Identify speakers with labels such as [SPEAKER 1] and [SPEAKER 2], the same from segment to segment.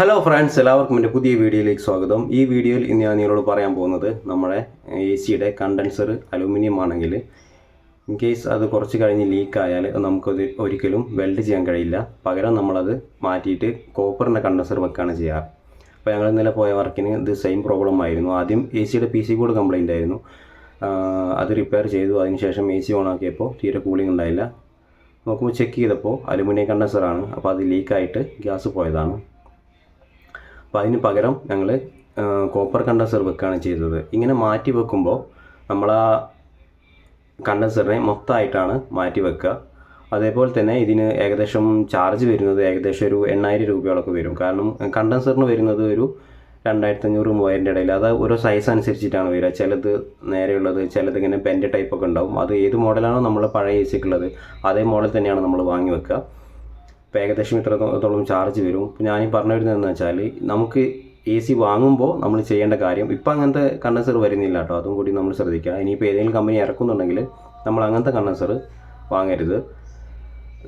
[SPEAKER 1] Hello friends എല്ലാവർക്കും എന്റെ പുതിയ വീഡിയോയിലേക്ക് സ്വാഗതം. ഈ വീഡിയോയിൽ ഇന്ന് ഞാൻ നിങ്ങളോട് പറയാൻ പോകുന്നത് നമ്മുടെ എ സിയുടെ കണ്ടൻസർ അലൂമിനിയം ആണെങ്കിൽ ഇൻ കേസ് അത് കുറച്ച് കഴിഞ്ഞ് ലീക്ക് ആയാൽ നമുക്കത് ഒരിക്കലും വെൽഡ് ചെയ്യാൻ കഴിയില്ല. പകരം നമ്മളത് മാറ്റിയിട്ട് കോപ്പറിന്റെ കണ്ടൻസർ വെക്കുകയാണ് ചെയ്യാറ് അപ്പോൾ ഞങ്ങൾ ഇന്നലെ പോയ വർക്കിന് ഇത് സെയിം പ്രോബ്ലം ആയിരുന്നു. ആദ്യം എ സിയുടെ പി സി കൂടെ കംപ്ലൈന്റ് ആയിരുന്നു. അത് റിപ്പയർ ചെയ്തു. അതിനുശേഷം എ സി ഓൺ ആക്കിയപ്പോൾ തീരെ കൂളിംഗ് ഉണ്ടായില്ല. നോക്കുമ്പോൾ ചെക്ക് ചെയ്തപ്പോൾ അലുമിനിയം കണ്ടൻസറാണ് അപ്പോൾ അത് ലീക്കായിട്ട് ഗ്യാസ് പോയതാണ്. അപ്പോൾ അതിന് പകരം ഞങ്ങൾ കോപ്പർ കണ്ടൻസർ വെക്കുകയാണ് ചെയ്തത്. ഇങ്ങനെ മാറ്റി വെക്കുമ്പോൾ നമ്മൾ ആ കണ്ടൻസറിനെ മൊത്തമായിട്ടാണ് മാറ്റി വെക്കുക. അതേപോലെ തന്നെ ഇതിന് ഏകദേശം ചാർജ് വരുന്നത് ഏകദേശം ഒരു എണ്ണായിരം രൂപയോളൊക്കെ വരും. കാരണം കണ്ടൻസറിന് വരുന്നത് ഒരു രണ്ടായിരത്തി അഞ്ഞൂറ് മൂവായിരന്റെ ഇടയിൽ. അത് ഓരോ സൈസ് അനുസരിച്ചിട്ടാണ് വരിക. ചിലത് നേരെയുള്ളത് ചിലത് ഇങ്ങനെ ബെൻഡ് ടൈപ്പൊക്കെ ഉണ്ടാവും. അത് ഏത് മോഡലാണോ നമ്മൾ പഴയ എ സിക്കുള്ളത് അതേ മോഡൽ തന്നെയാണ് നമ്മൾ വാങ്ങി വെക്കുക. ഇപ്പോൾ ഏകദേശം ഇത്രത്തോളം ചാർജ് വരും. ഇപ്പോൾ ഞാൻ പറഞ്ഞു വരുന്നതെന്ന് വെച്ചാൽ നമുക്ക് എ സി വാങ്ങുമ്പോൾ നമ്മൾ ചെയ്യേണ്ട കാര്യം ഇപ്പം അങ്ങനത്തെ കണ്ടൻസർ വരുന്നില്ല കേട്ടോ. അതും കൂടി നമ്മൾ ശ്രദ്ധിക്കുക. ഇനിയിപ്പോൾ ഏതെങ്കിലും കമ്പനി ഇറക്കുന്നുണ്ടെങ്കിൽ നമ്മൾ അങ്ങനത്തെ കണ്ടൻസർ വാങ്ങരുത്.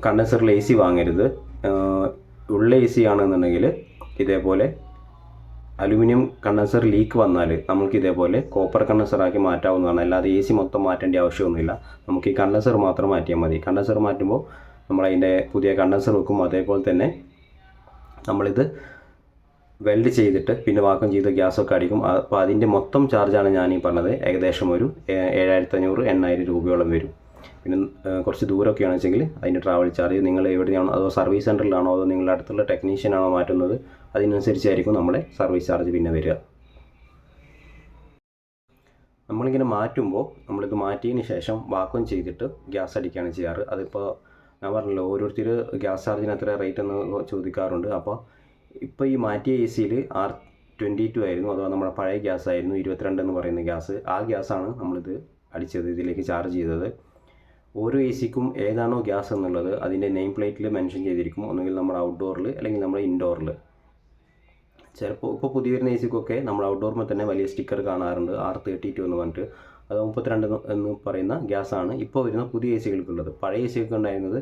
[SPEAKER 1] കണ്ടൻസറിൽ എ സി വാങ്ങരുത്. ഉള്ള എ സി ആണെന്നുണ്ടെങ്കിൽ ഇതേപോലെ അലുമിനിയം കണ്ടൻസർ ലീക്ക് വന്നാൽ നമുക്ക് ഇതേപോലെ കോപ്പർ കണ്ടൻസറാക്കി മാറ്റാവുന്നതാണ്. അല്ലാതെ എ സി മൊത്തം മാറ്റേണ്ട ആവശ്യമൊന്നുമില്ല. നമുക്ക് ഈ കണ്ടൻസർ മാത്രം മാറ്റിയാൽ മതി. കണ്ടൻസർ മാറ്റുമ്പോൾ നമ്മളതിന്റെ പുതിയ കണ്ടൻസർ വെക്കും. അതേപോലെ തന്നെ നമ്മളിത് വെൽഡ് ചെയ്തിട്ട് പിന്നെ വാക്കം ചെയ്ത് ഗ്യാസൊക്കെ അടിക്കും. അപ്പോൾ അതിന്റെ മൊത്തം ചാർജാണ് ഞാൻ ഈ പറഞ്ഞത്. ഏകദേശം ഒരു ഏഴായിരത്തി അഞ്ഞൂറ് എണ്ണായിരം രൂപയോളം വരും. പിന്നെ കുറച്ച് ദൂരമൊക്കെയാണെന്ന് വെച്ചെങ്കിൽ അതിന്റെ ട്രാവൽ ചാർജ് നിങ്ങൾ എവിടെയാണോ അതോ സർവീസ് സെന്ററിലാണോ അതോ നിങ്ങളുടെ അടുത്തുള്ള ടെക്നീഷ്യനാണോ മാറ്റുന്നത് അതിനനുസരിച്ചായിരിക്കും നമ്മളെ സർവീസ് ചാർജ് പിന്നെ വരിക. നമ്മളിങ്ങനെ മാറ്റുമ്പോൾ നമ്മളിത് മാറ്റിയതിന് ശേഷം വാക്വം ചെയ്തിട്ട് ഗ്യാസ് അടിക്കുകയാണ് ചെയ്യാറ്. അതിപ്പോൾ ഞാൻ പറഞ്ഞല്ലോ ഓരോരുത്തർ ഗ്യാസ് ചാർജിന് എത്ര റേറ്റ് എന്ന് ചോദിക്കാറുണ്ട്. അപ്പോൾ ഇപ്പോൾ ഈ മാറ്റിയ എ സിയിൽ ആർ ട്വന്റി ടു ആയിരുന്നു അഥവാ നമ്മുടെ പഴയ ഗ്യാസ് ആയിരുന്നു ഇരുപത്തിരണ്ട് എന്ന് പറയുന്ന ഗ്യാസ്. ആ ഗ്യാസാണ് നമ്മളിത് അടിച്ചത് ഇതിലേക്ക് ചാർജ് ചെയ്തത്. ഓരോ എ സിക്കും ഏതാണോ ഗ്യാസ് എന്നുള്ളത് അതിന്റെ നെയിം പ്ലേറ്റിൽ മെൻഷൻ ചെയ്തിരിക്കും. ഒന്നുകിൽ നമ്മുടെ ഔട്ട്ഡോറിൽ അല്ലെങ്കിൽ നമ്മുടെ ഇൻഡോറിൽ ചിലപ്പോൾ ഇപ്പോൾ പുതിയ വരുന്ന എ സിക്കൊക്കെ നമ്മൾ ഔട്ട്ഡോറിൽ തന്നെ വലിയ സ്റ്റിക്കർ കാണാറുണ്ട് ആർ തേർട്ടി ടു എന്ന് പറഞ്ഞിട്ട്. അത് മുപ്പത്തിരണ്ട് എന്ന് പറയുന്ന ഗ്യാസാണ്. ഇപ്പോൾ വരുന്ന പുതിയ എ സികൾക്കുള്ളത്. പഴയ എ സികൾക്ക് ഉണ്ടായിരുന്നത്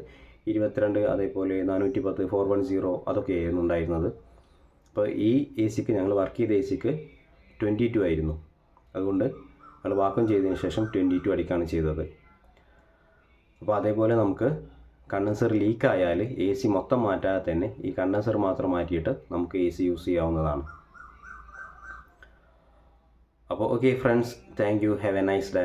[SPEAKER 1] ഇരുപത്തിരണ്ട് അതേപോലെ നാനൂറ്റി പത്ത് ഫോർ വൺ സീറോ അതൊക്കെയായിരുന്നു ഉണ്ടായിരുന്നത്. അപ്പോൾ ഈ എ സിക്ക് ഞങ്ങൾ വർക്ക് ചെയ്ത എ സിക്ക് ട്വന്റി ടു ആയിരുന്നു. അതുകൊണ്ട് ഞങ്ങൾ വാക്കം ചെയ്തതിന് ശേഷം ട്വന്റി ടു അടിക്കാണ് ചെയ്തത്. അപ്പോൾ അതേപോലെ നമുക്ക് കണ്ടൻസർ ലീക്ക് ആയാൽ എ സി മൊത്തം മാറ്റാതെ തന്നെ ഈ കണ്ടൻസർ മാത്രം മാറ്റിയിട്ട് നമുക്ക് എ സി യൂസ് ചെയ്യാവുന്നതാണ്. അപ്പോൾ okay friends thank you have a nice day